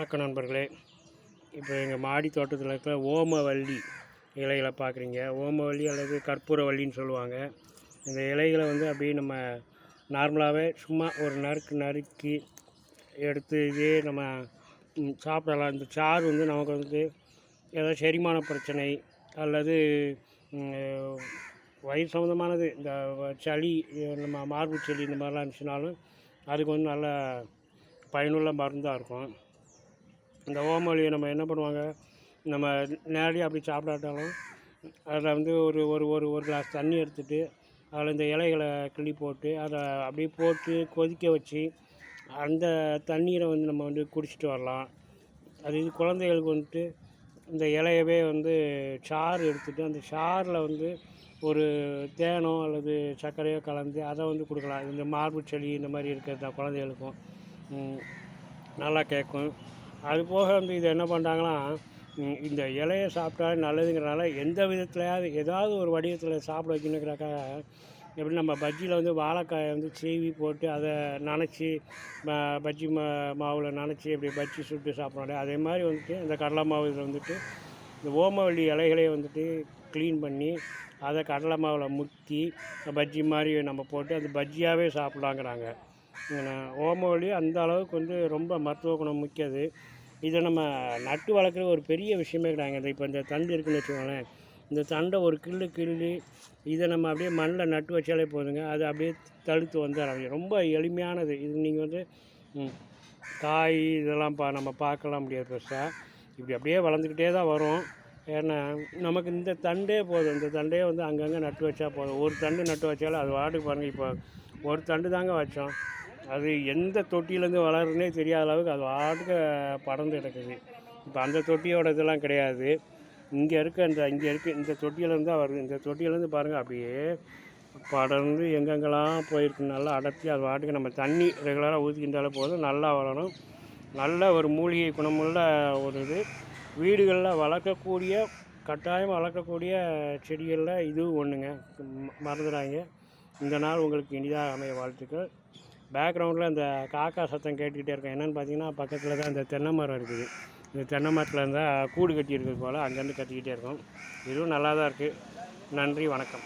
வணக்கம் நண்பர்களே. இப்போ எங்கள் மாடி தோட்டத்தில் இருக்கிற ஓமவல்லி இலைகளை பார்க்குறீங்க. ஓமவல்லி அல்லது கற்பூரவல்லின்னு சொல்லுவாங்க. இந்த இலைகளை வந்து அப்படியே நம்ம நார்மலாகவே சும்மா ஒரு நறுக்கு நறுக்கி எடுத்து இதே நம்ம சாப்பிடலாம். இந்த சாறு வந்து நமக்கு வந்து ஏதோ செரிமான பிரச்சனை அல்லது வயிறு சம்மந்தமானது இந்த வ- சளி நம்ம மார்பு சளி இந்த மாதிரிலாம் இருந்துச்சுனாலும் அதுக்கு வந்து நல்ல பயனுள்ள மருந்தாக இருக்கும். இந்த ஓமலியை நம்ம என்ன பண்ணுவாங்க? நம்ம நேரடியாக அப்படி சாப்பிடாட்டாலும் அதில் வந்து ஒரு ஒரு ஒரு ஒரு கிளாஸ் தண்ணி எடுத்துகிட்டு அதில் இந்த இலைகளை கிள்ளி போட்டு அதை அப்படியே போட்டு கொதிக்க வச்சு அந்த தண்ணீரை வந்து நம்ம வந்து குடிச்சிட்டு வரலாம். அது இது குழந்தைகளுக்கு வந்துட்டு இந்த இலையவே வந்து சாறு எடுத்துட்டு அந்த சாறில் வந்து ஒரு தேனோ அல்லது சர்க்கரையோ கலந்து அதை வந்து கொடுக்கலாம். இந்த மார்பு செடி இந்த மாதிரி இருக்கிற குழந்தைகளுக்கும். நல்லா கேட்கும். அது போக வந்து இது என்ன பண்ணுறாங்கன்னா இந்த இலையை சாப்பிட்டா நல்லதுங்கிறனால எந்த விதத்துலையாவது ஏதாவது ஒரு வடிவத்தில் சாப்பிட வைக்கணுங்கிறக்காக எப்படி நம்ம பஜ்ஜியில் வந்து வாழைக்காயை வந்து சீவி போட்டு அதை நனைச்சி பஜ்ஜி மா மாவில் நனைச்சி அப்படி பஜ்ஜி சுட்டு சாப்பிட்றோம் அதே மாதிரி வந்துட்டு இந்த கடலை மாவு இதில் வந்துட்டு இந்த ஓமவல்லி இலைகளை வந்துட்டு க்ளீன் பண்ணி அதை கடலை மாவில் முக்கி பஜ்ஜி மாதிரி நம்ம போட்டு அந்த பஜ்ஜியாகவே சாப்பிட்லாங்கிறாங்க. ஓமவல்லி அந்த அளவுக்கு வந்து ரொம்ப மருத்துவ குணம் முக்கியது இதை நம்ம நட்டு வளர்க்குற ஒரு பெரிய விஷயமே கிடையாது. இந்த இப்போ இந்த தண்டு இருக்குன்னு வச்சுக்கோங்களேன். இந்த தண்டை ஒரு கிள்ளு கிள்ளி இதை நம்ம அப்படியே மண்ணில் நட்டு வச்சாலே போதுங்க. அது அப்படியே தடுத்து வந்து ரொம்ப எளிமையானது. இது நீங்கள் வந்து காய் இதெல்லாம் பா நம்ம பார்க்கலாம் முடியாது பெருசாக இப்படி அப்படியே வளர்ந்துக்கிட்டே தான் வரும். ஏன்னா நமக்கு இந்த தண்டே போதும். இந்த தண்டே வந்து அங்கங்கே நட்டு வச்சா போதும். ஒரு தண்டு நட்டு வச்சாலும் அது வாட்டுக்கு பாருங்கள் இப்போ ஒரு தண்டு தாங்க வச்சோம். அது எந்த தொட்டியிலேருந்து வளருன்னே தெரியாத அளவுக்கு அது வாட்டுக்கு படர்ந்து கிடக்குது. இப்போ அந்த தொட்டியோட இதெல்லாம் கிடையாது. இங்கே இருக்க இந்த இங்கே இருக்க இந்த தொட்டியிலேருந்து தான் வருது. இந்த தொட்டியிலேருந்து பாருங்கள் அப்படியே படர்ந்து எங்கெங்கெல்லாம் போயிருக்கு. நல்லா அடர்த்தி அது வாட்டுக்கு நம்ம தண்ணி ரெகுலராக ஊற்றிக்கிட்டாலே போதும். நல்லா வளரும் நல்ல ஒரு மூலிகை குணமுள்ள ஒரு இது. வீடுகளில் வளர்க்கக்கூடிய கட்டாயம் வளர்க்கக்கூடிய செடிகளில் இதுவும் ஒன்றுங்க ம- இந்த நாள் உங்களுக்கு இனிதாக அமைய வாழ்த்துக்கள். பேக்ரவுண்டில் இந்த காக்கா சத்தம் கேட்டுக்கிட்டே இருக்கும் என்னென்னு பார்த்தீங்கன்னா பக்கத்தில் தான் இந்த தென்னை மரம் இருக்குது. இந்த தென்னை மரத்தில் இருந்தால் கூடு கட்டி இருக்கிறது போல் அங்கேருந்து கத்திக்கிட்டே இருக்கும். இதுவும் நல்லா தான் இருக்குது நன்றி வணக்கம்.